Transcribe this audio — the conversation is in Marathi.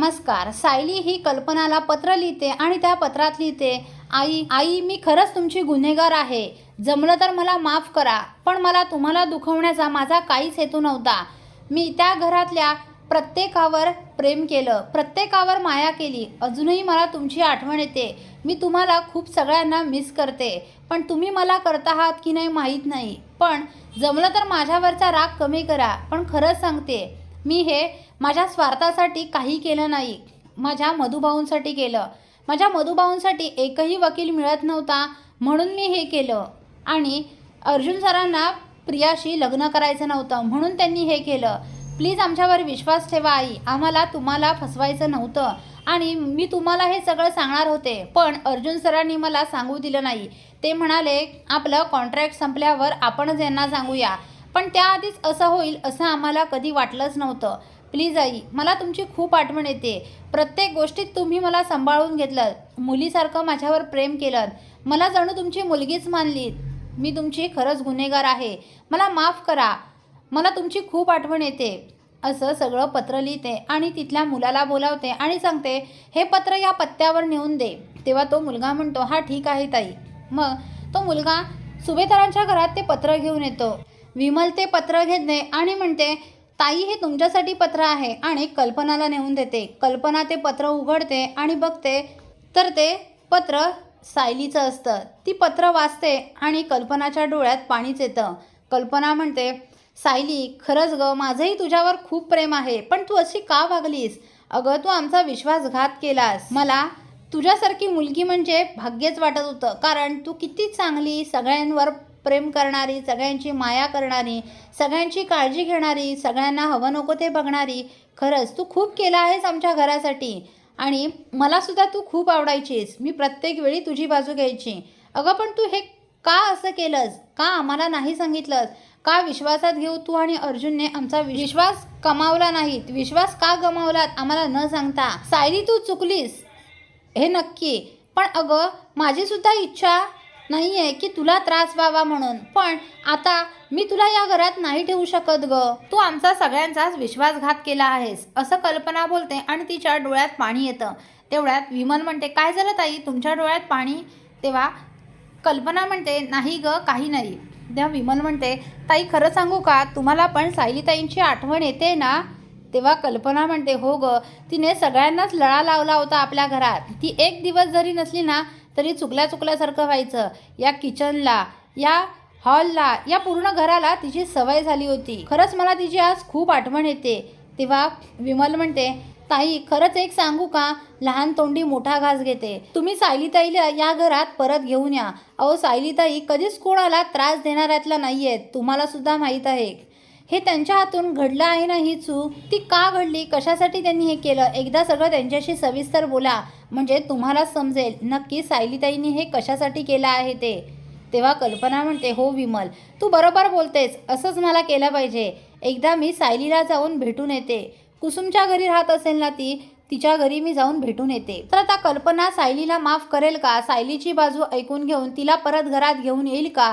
नमस्कार सायली ही कल्पनाला पत्र लिहिते आणि त्या पत्रात लिहिते आई आई मी खरंच तुमची गुन्हेगार आहे. जमलं तर मला माफ करा पण मला तुम्हाला दुखवण्याचा माझा काहीच हेतू नव्हता. मी त्या घरातल्या प्रत्येकावर प्रेम केलं प्रत्येकावर माया केली. अजूनही मला तुमची आठवण येते. मी तुम्हाला खूप सगळ्यांना मिस करते पण तुम्ही मला करत आहात की नाही माहीत नाही. पण जमलं तर माझ्यावरचा राग कमी करा पण खरंच सांगते. मी हे माझ्या स्वार्थासाठी काही केलं नाही. माझ्या मधुभाऊंसाठी केलं. माझ्या मधुभाऊंसाठी एकही वकील मिळत नव्हता म्हणून मी हे केलं. आणि अर्जुन सरांना प्रियाशी लग्न करायचं नव्हतं म्हणून त्यांनी हे केलं. प्लीज आमच्यावर विश्वास ठेवा आई. आम्हाला तुम्हाला फसवायचं नव्हतं आणि मी तुम्हाला हे सगळं सांगणार होते. पण अर्जुन सरांनी मला सांगू दिलं नाही. ते म्हणाले आपलं कॉन्ट्रॅक्ट संपल्यावर आपणच यांना सांगूया. पण त्याआधीच असं होईल असं आम्हाला कधी वाटलंच नव्हतं. प्लीज आई मला तुमची खूप आठवण येते. प्रत्येक गोष्टीत तुम्ही मला सांभाळून घेतलं मुलीसारखं माझ्यावर प्रेम केलं मला जणू तुमची मुलगीच मानली मी तुमची खरंच गुन्हेगार आहे. मला माफ करा. मला तुमची खूप आठवण येते. असं सगळं पत्र लिहिते आणि तिथल्या मुलाला बोलावते आणि सांगते हे पत्र या पत्त्यावर नेऊन दे. तेव्हा तो मुलगा म्हणतो हा ठीक आहे ताई. मग तो मुलगा सुभेदारांच्या घरात ते पत्र घेऊन येतो. विमल ते पत्र घेते आणि म्हणते ताई हे तुमच्यासाठी पत्र आहे आणि कल्पनाला नेऊन देते. कल्पना ते पत्र उघडते आणि बघते. तर ते पत्र सायलीचं असतं. ती पत्र वाचते आणि कल्पनाच्या डोळ्यात पाणीच येतं. कल्पना म्हणते सायली खरंच ग माझंही तुझ्यावर खूप प्रेम आहे पण तू अशी का वागलीस? अगं तू आमचा विश्वासघात केलास. मला तुझ्यासारखी मुलगी म्हणजे भाग्यच वाटत होतं कारण तू किती चांगली सगळ्यांवर प्रेम करणारी सगळ्यांची माया करणारी सगळ्यांची काळजी घेणारी सगळ्यांना हवं नको ते बघणारी खरंच तू खूप केलं आहेस आमच्या घरासाठी. आणि मलासुद्धा तू खूप आवडायचीस. मी प्रत्येक वेळी तुझी बाजू घ्यायची. अगं पण तू हे का असं केलंस? का आम्हाला नाही सांगितलंस? का विश्वासात घेऊ तू आणि अर्जुनने आमचा विश्वास कमावला नाहीत विश्वास का गमावलात? आम्हाला न सांगता. सायली तू चुकलीस. हे नक्की. पण अगं माझीसुद्धा इच्छा नाही आहे की तुला त्रास व्हावा म्हणून. पण आता मी तुला या घरात नाही ठेवू शकत ग. तू आमचा सगळ्यांचाच विश्वासघात केला आहेस. असं कल्पना बोलते आणि तिच्या डोळ्यात पाणी येतं. तेवढ्यात विमल म्हणते काय झालं ताई? तुमच्या डोळ्यात पाणी? तेव्हा कल्पना म्हणते नाही ग काही नाही. तेव्हा विमल म्हणते ताई खरं सांगू का? तुम्हाला पण सायलीताईंची आठवण येते ना? तेव्हा कल्पना म्हणते हो ग. तिने सगळ्यांनाच लळा लावला होता आपल्या घरात. ती एक दिवस जरी नसली ना तरी चुकल्या चुकल्यासारखं व्हायचं. या किचनला या हॉलला या पूर्ण घराला तिची सवय झाली होती. खरंच मला तिची आज खूप आठवण येते. तेव्हा विमल म्हणते ताई खरंच एक सांगू का? लहान तोंडी मोठा घास घेते. तुम्ही सायलीताईला या घरात परत घेऊन या. अहो सायलीताई कधीच कोणाला त्रास देणाऱ्यातला नाही आहेत तुम्हाला सुद्धा माहीत आहे. हे त्यांच्या हातून घडलं आहे ना ही चूक? ती का घडली? कशासाठी त्यांनी हे केलं? एकदा सगळं त्यांच्याशी सविस्तर बोला. म्हणजे तुम्हाला समजेल नक्की सायलीताईंनी हे कशासाठी केलं आहे ते? तेव्हा कल्पना म्हणते हो विमल तू बरोबर बोलतेस असंच मला केलं पाहिजे. एकदा मी सायलीला जाऊन भेटून येते. कुसुमच्या घरी राहत असेल ना ती तिच्या घरी मी जाऊन भेटून येते. तर आता कल्पना सायलीला माफ करेल का? सायलीची बाजू ऐकून घेऊन तिला परत घरात घेऊन येईल का?